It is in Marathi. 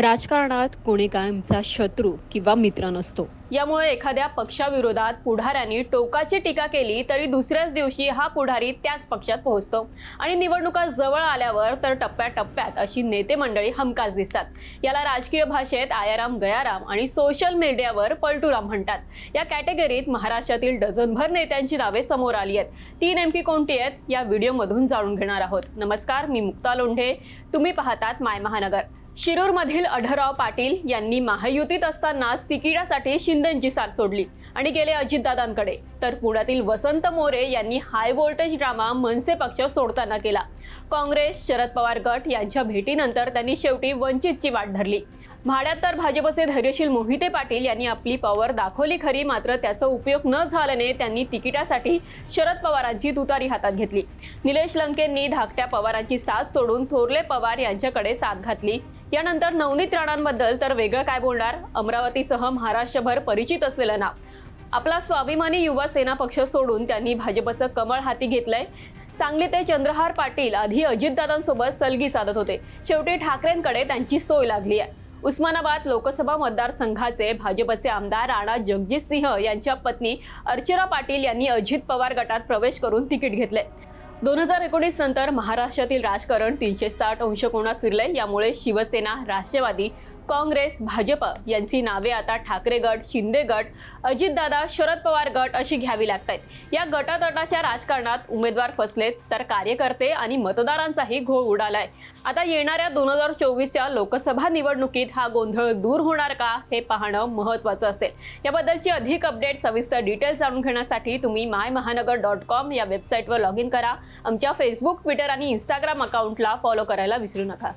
राजकारणात कोणी कायमचा शत्रू किंवा मित्र नसतो. यामुळे एखाद्या पक्षाविरोधात पुढाऱ्यांनी टोकाची टीका केली तरी दुसऱ्याच दिवशी हा पुढारी त्याच पक्षात पोहोचतो. आणि निवडणुका जवळ आल्यावर तर टप्प्याटप्प्यात अशी नेते मंडळी हमखास दिसतात. याला राजकीय भाषेत आयाराम गयाराम आणि सोशल मीडियावर पलटूराम म्हणतात. या कॅटेगरीत महाराष्ट्रातील डझनभर नेत्यांची नावे समोर आली आहेत. ती नेमकी कोणती आहेत? या व्हिडिओमधून जाणून घेणार आहोत. नमस्कार मी मुक्ता लोंढे. तुम्ही पाहतात माय महानगर. शिरूरमधील अढराव पाटील यांनी महायुतीत असतानाच तिकिटासाठी शिंदेची साथ सोडली आणि गेले अजितदादांकडे. तर पुण्यातील वसंत मोरे यांनी हाय व्होल्टेज ड्रामा मनसे पक्ष सोडताना केला. काँग्रेस शरद पवार गट यांच्या भेटीनंतर त्यांनी शेवटी वंचितची वाट धरली. भाड्यात तर भाजपचे धैर्यशील मोहिते पाटील यांनी आपली पॉवर दाखवली खरी मात्र त्याचा उपयोग न झाल्याने त्यांनी तिकिटासाठी शरद पवारांची तुतारी हातात घेतली. निलेश लंकेंनी धाकट्या पवारांची साथ सोडून थोरले पवार यांच्याकडे साथ घातली. यानंतर नवनीत राणांबद्दल तर वेगळं काय बोलणार? अमरावतीसह महाराष्ट्रभर परिचित असलेलं नाव आपला स्वाभिमानी युवा सेना पक्ष सोडून त्यांनी भाजपचं कमळ हाती घेतलंय. सांगली ते चंद्रहार पाटील आधी अजितदादांसोबत सलगी साधत होते. शेवटी ठाकरेंकडे त्यांची सोय लागली आहे. उस्मानाबाद लोकसभा मतदारसंघाचे भाजपचे आमदार राणा जगजितसिंह यांच्या पत्नी अर्चना पाटील यांनी अजित पवार गटात प्रवेश करून तिकीट घेतले दोन हजार एकोणीस नंतर महाराष्ट्रातील राजकारण तीनशे साठ अंश कोणात फिरलंय. यामुळे शिवसेना राष्ट्रवादी काँग्रेस भाजप यांची नावे आता ठाकरे गट शिंदे गट अजितदादा शरद पवार गट अशी घ्यावी लागत आहेत या गटातटाच्या राजकारणात उमेदवार फसलेत तर कार्यकर्ते आणि मतदारांचाही घोळ उडालाय. आता येणाऱ्या दोन हजार चोवीसच्या लोकसभा निवडणुकीत हा गोंधळ दूर होणार का हे पाहणं महत्त्वाचं असेल. याबद्दलची अधिक अपडेट सविस्तर डिटेल्स जाणून घेण्यासाठी तुम्ही माय महानगर डॉट कॉम या वेबसाईटवर लॉग इन करा. आमच्या फेसबुक ट्विटर आणि इंस्टाग्राम अकाउंटला फॉलो करायला विसरू नका.